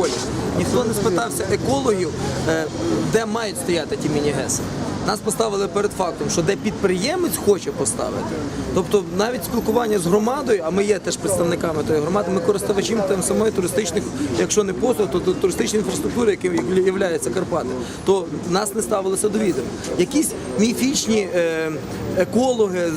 полі. Ніхто не спитався екологів, е, де мають стояти ті міні-геси. Нас поставили перед фактом, що де підприємець хоче поставити. Тобто навіть спілкування з громадою, а ми є теж представниками тої громади, ми користувачі там самої туристичних, якщо не послуг, то туристичної інфраструктури, яким є Карпати, то нас не ставилося до відома. Якісь міфічні е, екологи, е,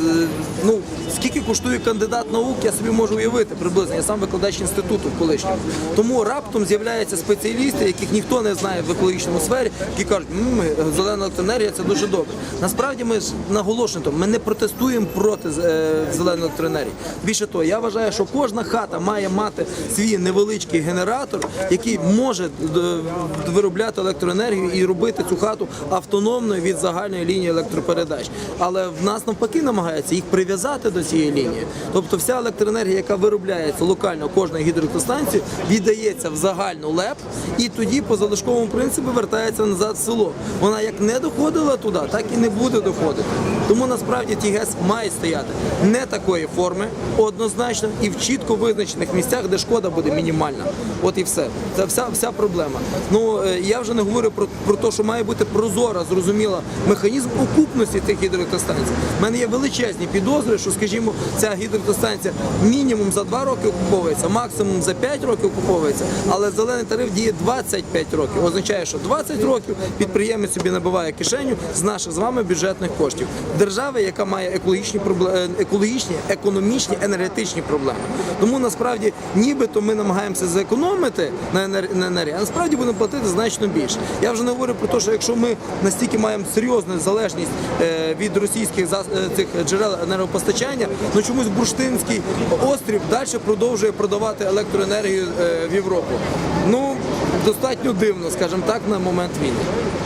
ну скільки коштує кандидат наук, я собі можу уявити приблизно. Я сам викладач інституту в колишньому. Тому раптом з'являються спеціалісти, яких ніхто не знає в екологічному сфері, які кажуть, «М, зелена електроенергія це дуже добре. Насправді ми наголошуємо, ми не протестуємо проти е, зеленої електроенергії. Більше того, я вважаю, що кожна хата має мати свій невеличкий генератор, який може виробляти електроенергію і робити цю хату автономною від загальної лінії електропередач. Але в нас навпаки намагається їх прив'язати до цієї лінії. Тобто вся електроенергія, яка виробляється локально кожної гідроелектростанції, віддається в загальну ЛЕП і тоді по залишковому принципу вертається назад в село. Вона як не доходила туди, так і не буде доходити. Тому насправді ті ГЕС мають стояти не такої форми, однозначно, і в чітко визначених місцях, де шкода буде мінімальна. От і все. Це вся, вся проблема. Ну е, я вже не говорю про, про те, що має бути прозора, зрозуміла механізм окупності тих гідроелектростанцій. У мене є величезні підозри, що, скажімо, ця гідроелектростанція мінімум за 2 роки окуповується, максимум за 5 років окуповується, але зелений тариф діє 25 років. Означає, що 20 років підприємець собі набиває кишеню з наших з вами бюджетних коштів. Держави, яка має екологічні проблеми, екологічні, економічні, енергетичні проблеми. Тому насправді, нібито ми намагаємося зекономити на енер- енергії, а насправді будемо платити значно більше. Я вже не говорю про те, що якщо ми настільки маємо серйозну залежність е, від російських е, цих джерел енергопостачання, ну чомусь Бурштинський острів далі продовжує продавати електроенергію е, в Європу. Ну достатньо дивно, скажімо так, на момент війни.